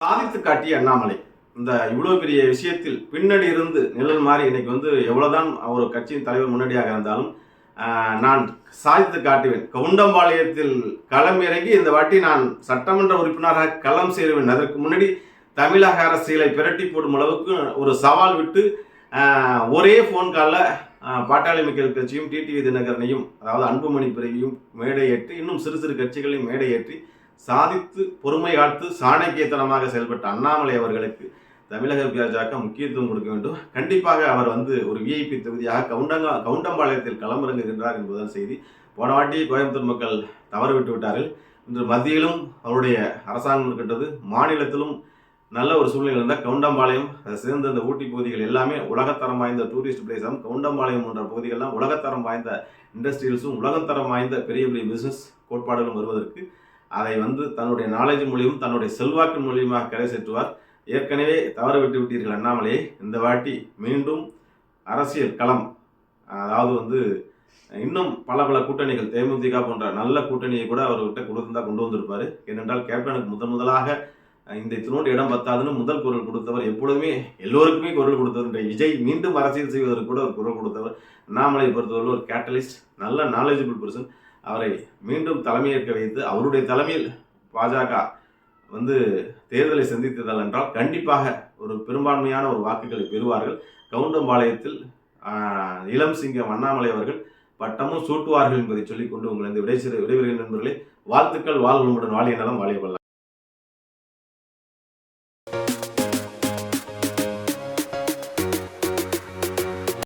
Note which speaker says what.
Speaker 1: சாதித்து காட்டிய அண்ணாமலை இந்த இவ்வளோ பெரிய விஷயத்தில் பின்னாடி இருந்து நிழல் மாறி இன்னைக்கு வந்து எவ்வளோதான் ஒரு கட்சியின் தலைவர் முன்னாடியாக இருந்தாலும் நான் சாதித்து காட்டுவேன். கவுண்டம்பாளையத்தில் களம் இறங்கி இந்த வாட்டி நான் சட்டமன்ற உறுப்பினராக களம் சேருவேன். அதற்கு முன்னாடி தமிழக அரசியலை பிரட்டி போடும் அளவுக்கு ஒரு சவால் விட்டு ஒரே ஃபோன் காலில் பாட்டாளி மக்கள் கட்சியும் டிடிவி தினகரனையும் அதாவது அன்புமணி பிரிவையும் மேடையேற்றி இன்னும் சிறு சிறு கட்சிகளையும் மேடையேற்றி சாதித்து பொறுமை காத்து சாணக்கியத்தனமாக செயல்பட்ட அண்ணாமலை அவர்களுக்கு தமிழக பாஜக முக்கியத்துவம் கொடுக்க வேண்டும். கண்டிப்பாக அவர் வந்து ஒரு விஐபி தொகுதியாக கவுண்டங்கா கவுண்டம்பாளையத்தில் களமிறங்குகின்றார் என்பதுதான் செய்தி. போன வாட்டி கோயம்புத்தூர் மக்கள் தவறு விட்டு விட்டார்கள். இன்று மத்தியிலும் அவருடைய அரசாங்கம் இருக்கின்றது. மாநிலத்திலும் நல்ல ஒரு சூழ்நிலை இருந்தால் கவுண்டம்பாளையம் அதை சேர்ந்த இந்த ஊட்டி பகுதிகள் எல்லாமே உலகத்தரம் வாய்ந்த டூரிஸ்ட் பிளேஸாகும் கவுண்டம்பாளையம் போன்ற பகுதிகள்லாம் உலகத்தரம் வாய்ந்த இண்டஸ்ட்ரியல்ஸும் உலகத்தரம் வாய்ந்த பெரிய பெரிய பிஸ்னஸ் கோட்பாடுகளும் வருவதற்கு அதை வந்து தன்னுடைய நாலேஜ் மூலியமும் தன்னுடைய செல்வாக்கின் மூலியமாக கரை சேற்றுவார். ஏற்கனவே தவறு விட்டு விட்டீர்கள் அண்ணாமலையை இந்த வாட்டி மீண்டும் அரசியல் களம். அதாவது வந்து இன்னும் பல பல கூட்டணிகள் தேமுதிக போன்ற நல்ல கூட்டணியை கூட அவர்கிட்ட கொடுத்திருந்தா கொண்டு வந்திருப்பார். ஏனென்றால் கேப்டனுக்கு முதன் முதலாக இந்த இத்தினோடு இடம் பத்தாதுன்னு முதல் குரல் கொடுத்தவர் எப்பொழுதுமே எல்லோருக்குமே குரல் கொடுத்தவர் விஜய் மீண்டும் அரசியல் செய்வதற்கு கூட ஒரு குரல் கொடுத்தவர். அண்ணாமலையை பொறுத்தவரை ஒரு கேட்டலிஸ்ட் நல்ல நாலேஜபிள் பர்சன் அவரை மீண்டும் தலைமையேற்க வைத்து அவருடைய தலைமையில் பாஜக வந்து தேர்தலை சந்தித்ததால் என்றால் கண்டிப்பாக ஒரு பெரும்பான்மையான ஒரு வாக்குகளை பெறுவார்கள் கவுண்டம்பாளையத்தில் இளம் சிங்கம் அண்ணாமலை அவர்கள் பட்டமும் சூட்டுவார்கள் என்பதை சொல்லிக்கொண்டு உங்களை இந்த விடை விடைபெறுகிற நண்பர்களே வாழ்த்துக்கள் வாழ்வுடன் வாழிய நலம் வாழிய